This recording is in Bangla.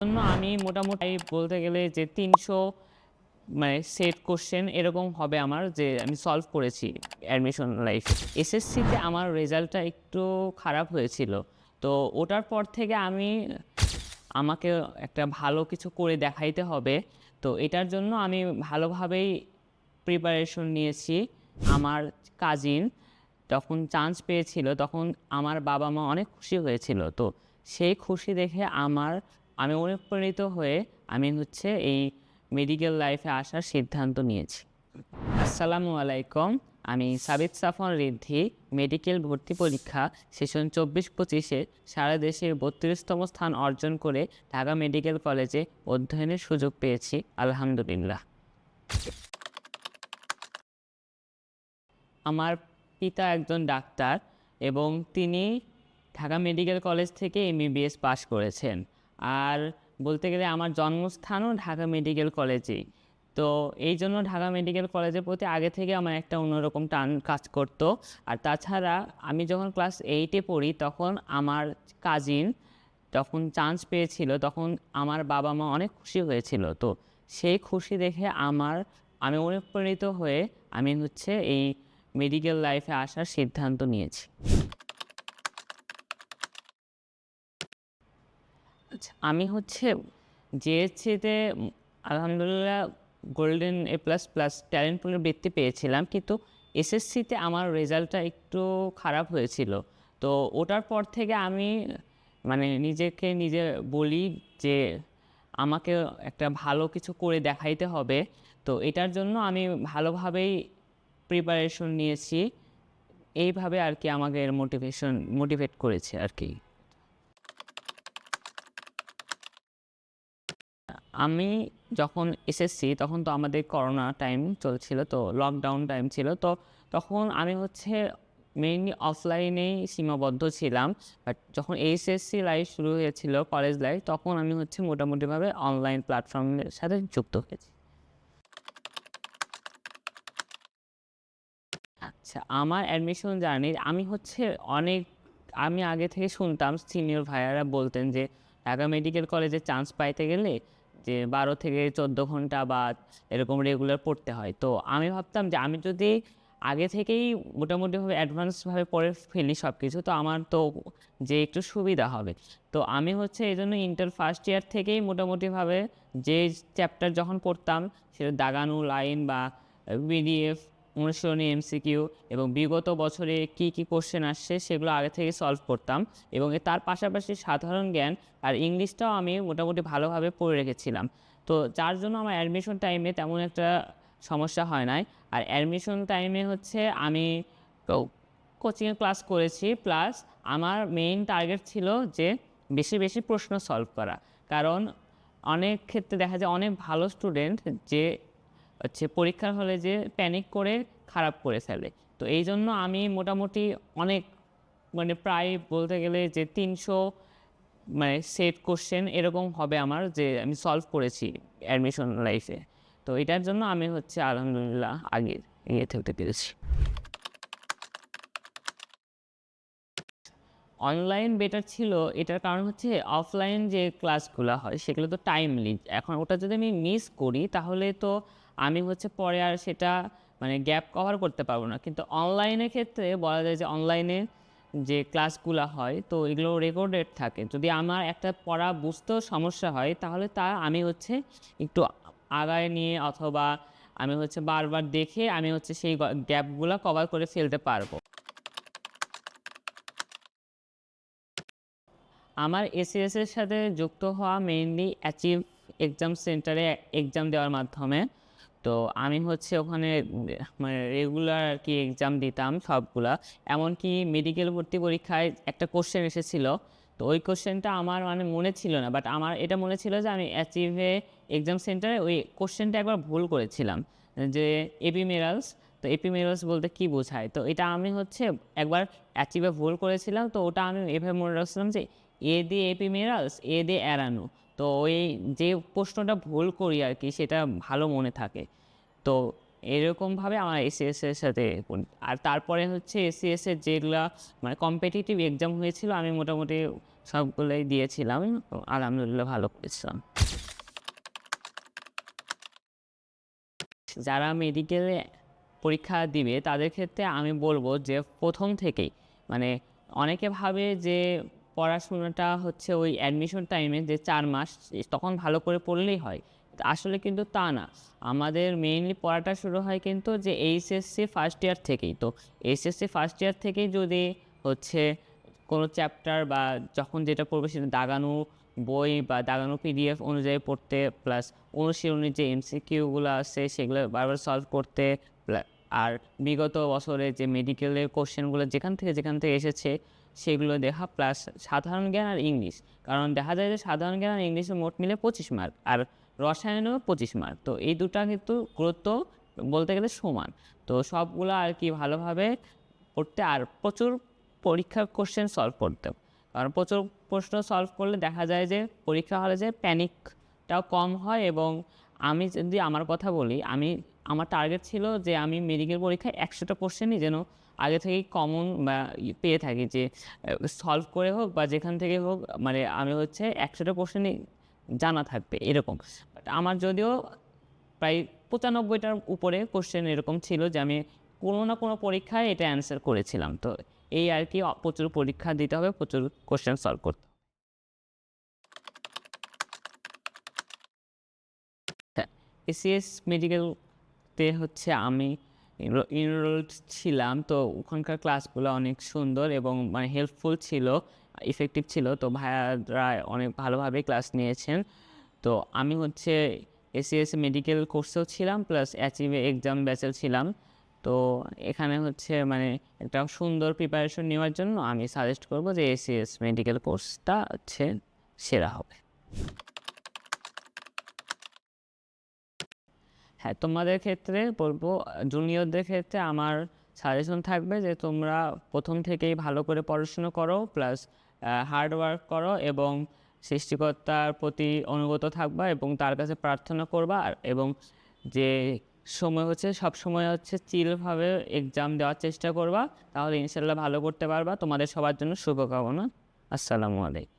জন্য আমি মোটামুটি বলতে গেলে যে তিনশো মানে সেট কোশ্চেন এরকম হবে আমার যে আমি সলভ করেছি অ্যাডমিশন লাইফ এসএসসিতে আমার রেজাল্টটা একটু খারাপ হয়েছিল। তো ওটার পর থেকে আমি আমাকে একটা ভালো কিছু করে দেখাইতে হবে। তো এটার জন্য আমি ভালোভাবেই প্রিপারেশন নিয়েছি। আমার কাজিন যখন চান্স পেয়েছিল, তখন আমার বাবা মা অনেক খুশি হয়েছিল। তো সেই খুশি দেখে আমার আমি অনুপ্রাণিত হয়ে আমি হচ্ছে এই মেডিকেল লাইফে আসার সিদ্ধান্ত নিয়েছি। আসসালামু আলাইকুম, আমি সাবিত সাফন রিদ্ধি মেডিকেল ভর্তি পরীক্ষা সেশন চব্বিশ পঁচিশে সারা দেশে বত্রিশতম স্থান অর্জন করে ঢাকা মেডিকেল কলেজে অধ্যয়নের সুযোগ পেয়েছি, আলহামদুলিল্লাহ। আমার পিতা একজন ডাক্তার এবং তিনি ঢাকা মেডিকেল কলেজ থেকে এমবিবিএস পাশ করেছেন। আর বলতে গেলে আমার জন্মস্থানও ঢাকা মেডিকেল কলেজে। তো এই জন্য ঢাকা মেডিকেল কলেজের প্রতি আগে থেকে আমার একটা অন্যরকম টান কাজ করতো। আর তাছাড়া আমি যখন ক্লাস এইটে পড়ি, তখন আমার কাজিন যখন চান্স পেয়েছিল, তখন আমার বাবা মা অনেক খুশি হয়েছিল। তো সেই খুশি দেখে আমার, আমি অনুপ্রাণিত হয়ে আমি হচ্ছে এই মেডিকেল লাইফে আসার সিদ্ধান্ত নিয়েছি। আচ্ছা আমি হচ্ছে জিএসসিতে আলহামদুলিল্লাহ golden A plus plus talent পুলের বৃত্তি পেয়েছিলাম। কিন্তু এসএসসিতে আমার রেজাল্টটা একটু খারাপ হয়েছিল। তো ওটার পর থেকে আমি মানে নিজেকে নিজে বলি যে আমাকে একটা ভালো কিছু করে দেখাইতে হবে। তো এটার জন্য আমি ভালোভাবেই প্রিপারেশন নিয়েছি। এইভাবে আর কি আমাকে মোটিভেশন মোটিভেট করেছে আর কি। আমি যখন এসএসসি তখন তো আমাদের করোনা টাইম চলছিল, তো লকডাউন টাইম ছিল, তো তখন আমি হচ্ছে মেইনলি অফলাইনেই সীমাবদ্ধ ছিলাম। বাট যখন এইচএসসি লাইফ শুরু হয়েছিল কলেজ লাইফ তখন আমি হচ্ছে মোটামুটিভাবে অনলাইন প্ল্যাটফর্মের সাথে যুক্ত হয়েছি। আচ্ছা আমার অ্যাডমিশন জার্নি আমি হচ্ছে অনেক, আমি আগে থেকে শুনতাম সিনিয়র ভাইয়ারা বলতেন যে, ঢাকা মেডিকেল কলেজে চান্স পাইতে গেলে যে বারো থেকে চোদ্দ ঘণ্টা বা এরকম রেগুলার পড়তে হয়। তো আমি ভাবতাম যে আমি যদি আগে থেকেই মোটামুটিভাবে অ্যাডভান্সভাবে পড়ে ফেলি সব কিছু তো আমার তো যে একটু সুবিধা হবে। তো আমি হচ্ছে এই জন্য ইন্টার ফার্স্ট ইয়ার থেকেই মোটামুটিভাবে যে চ্যাপ্টার যখন পড়তাম, সেটা দাগানো লাইন বা বিডিএফ অনুশীলনী এমসিকিউ এবং বিগত বছরে কি কি কোশ্চেন আসছে সেগুলো আগে থেকে সলভ করতাম এবং তার পাশাপাশি সাধারণ জ্ঞান আর ইংলিশটাও আমি মোটামুটি ভালোভাবে পড়ে রেখেছিলাম। তো যার জন্য আমার অ্যাডমিশন টাইমে তেমন একটা সমস্যা হয় নাই। আর অ্যাডমিশন টাইমে হচ্ছে আমি কোচিংয়ে ক্লাস করেছি প্লাস আমার মেইন টার্গেট ছিল যে বেশি বেশি প্রশ্ন সলভ করা। কারণ অনেক ক্ষেত্রে দেখা যায় অনেক ভালো স্টুডেন্ট যে হচ্ছে পরীক্ষার হলে যে প্যানিক করে খারাপ করে ফেলে। তো এই জন্য আমি মোটামুটি অনেক মানে প্রায় বলতে গেলে যে তিনশো মানে সেট কোশ্চেন এরকম হবে আমার যে আমি সলভ করেছি অ্যাডমিশন লাইফে তো এটার জন্য আমি হচ্ছে আলহামদুলিল্লাহ আগে এগিয়ে থাকতে পেরেছি। অনলাইন বেটার ছিল, এটার কারণ হচ্ছে অফলাইন যে ক্লাসগুলো হয়, সেগুলো তো টাইমলি এখন ওটা যদি আমি মিস করি, তাহলে তো আমি হচ্ছে পরে আর সেটা মানে গ্যাপ কভার করতে পারব না। কিন্তু অনলাইনের ক্ষেত্রে বলা যায় যে অনলাইনে যে ক্লাসগুলো হয়, তো এগুলো রেকর্ডেড থাকে। যদি আমার একটা পড়া বুঝতেও সমস্যা হয়, তাহলে তা আমি হচ্ছে একটু আগায় নিয়ে অথবা আমি হচ্ছে বারবার দেখে আমি হচ্ছে সেই গ্যাপগুলো কভার করে ফেলতে পারব। আমার এসিএস এর সাথে যুক্ত হওয়া মেইনলি অ্যাচিভ এক্সাম সেন্টারে এক্সাম দেওয়ার মাধ্যমে। তো আমি হচ্ছে ওখানে মানে রেগুলার আর কি এক্সাম দিতাম সবগুলা। এমনকি মেডিকেল ভর্তি পরীক্ষায় একটা কোশ্চেন এসেছিল। তো ওই কোশ্চেনটা আমার মানে মনে ছিল না বাট আমার এটা মনে ছিল যে আমি অ্যাচিভে এক্সাম সেন্টারে ওই কোশ্চেনটা একবার ভুল করেছিলাম, যে এপি এপিমেরালস তো এপিমেরালস বলতে কি বোঝায়? তো এটা আমি হচ্ছে একবার অ্যাচিভে ভুল করেছিলাম, তো ওটা আমি এভাবে মনে রাখছিলাম যে এ দিয়ে এপিমেরালস এ দিয়ে এড়ানো। তো ওই যে প্রশ্নটা ভুল করি আর কি, সেটা ভালো মনে থাকে। তো এরকমভাবে আমার এসিএস এর সাথে আর তারপরে হচ্ছে এসিএস এর যেগুলা মানে কম্পিটিটিভ এক্সাম হয়েছিল, আমি মোটামুটি সবগুলোই দিয়েছিলাম। আলহামদুলিল্লাহ ভালো করেছিলাম। যারা মেডিকেলে পরীক্ষা দিবে, তাদের ক্ষেত্রে আমি বলব যে প্রথম থেকেই মানে অনেকে ভাবে যে পড়াশোনাটা হচ্ছে ওই অ্যাডমিশন টাইমে যে চার মাস তখন ভালো করে পড়লেই হয়। আসলে কিন্তু তা না। আমাদের মেইনলি পড়াটা শুরু হয় কিন্তু যে এইচএসসি ফার্স্ট ইয়ার থেকেই তো। এইচএসসি ফার্স্ট ইয়ার থেকেই যদি হচ্ছে কোনো চ্যাপ্টার বা যখন যেটা পড়বে সেটা দাগানো বই বা দাগানো পিডিএফ অনুযায়ী পড়তে প্লাস অনুশীলনের যে এমসিকিউগুলো আছে সেগুলো বারবার সলভ করতে আর বিগত বছরে যে মেডিকেলের কোশ্চেনগুলো যেখান থেকে যেখান থেকে এসেছে সেগুলো দেখা প্লাস সাধারণ জ্ঞান আর ইংলিশ। কারণ দেখা যায় যে সাধারণ জ্ঞান আর ইংলিশে মোট মিলে পঁচিশ মার্ক আর রসায়নেও পঁচিশ মার্ক তো এই দুটা কিন্তু গুরুত্ব বলতে গেলে সমান। তো সবগুলো আর কি ভালোভাবে পড়তে আর প্রচুর পরীক্ষার কোশ্চেন সলভ করতে। কারণ প্রচুর প্রশ্ন সলভ করলে দেখা যায় যে পরীক্ষা হলে যে প্যানিকটাও কম হয় এবং আমি যদি আমার কথা বলি, আমি, আমার টার্গেট ছিল যে আমি মেডিকেল পরীক্ষায় একশোটা কোশ্চেনই যেন আগে থেকেই কমন পেয়ে থাকি যে সলভ করে হোক বা যেখান থেকে হোক মানে আমি হচ্ছে একশোটা কোশ্চেনই জানা থাকবে এরকম। বাট আমার যদিও প্রায় পঁচানব্বইটার উপরে কোশ্চেন এরকম ছিল যে, আমি কোনো না কোনো পরীক্ষায় এটা অ্যান্সার করেছিলাম। তো এই আর কি প্রচুর পরীক্ষা দিতে হবে, প্রচুর কোশ্চেন সলভ করতে এসিএস মেডিকেলতে হচ্ছে আমি ইনরোলড ছিলাম। তো ওখানকার ক্লাসগুলো অনেক সুন্দর এবং মানে হেল্পফুল ছিল, ইফেক্টিভ ছিল। তো ভাইয়ারা অনেক ভালোভাবে ক্লাস নিয়েছেন। তো আমি হচ্ছে এসিএস মেডিকেল কোর্সেও ছিলাম, প্লাস অ্যাচিভে এক্সাম ব্যাচেল ছিলাম। তো এখানে হচ্ছে মানে একটা সুন্দর প্রিপারেশন নেওয়ার জন্য আমি সাজেস্ট করব যে এসিএস মেডিকেল কোর্সটা হচ্ছে সেরা হবে। হ্যাঁ তোমাদের ক্ষেত্রে বলব জুনিয়রদের ক্ষেত্রে আমার সাজেশন থাকবে যে তোমরা প্রথম থেকেই ভালো করে পড়াশুনো করো প্লাস হার্ড ওয়ার্ক করো এবং সৃষ্টিকর্তার প্রতি অনুগত থাকবা এবং তার কাছে প্রার্থনা করবা এবং যে সময় হচ্ছে, সব সময় হচ্ছে চিলভাবে এক্সাম দেওয়ার চেষ্টা করবা, তাহলে ইনশাল্লাহ ভালো করতে পারবা। তোমাদের সবার জন্য শুভকামনা। আসসালামু আলাইকুম।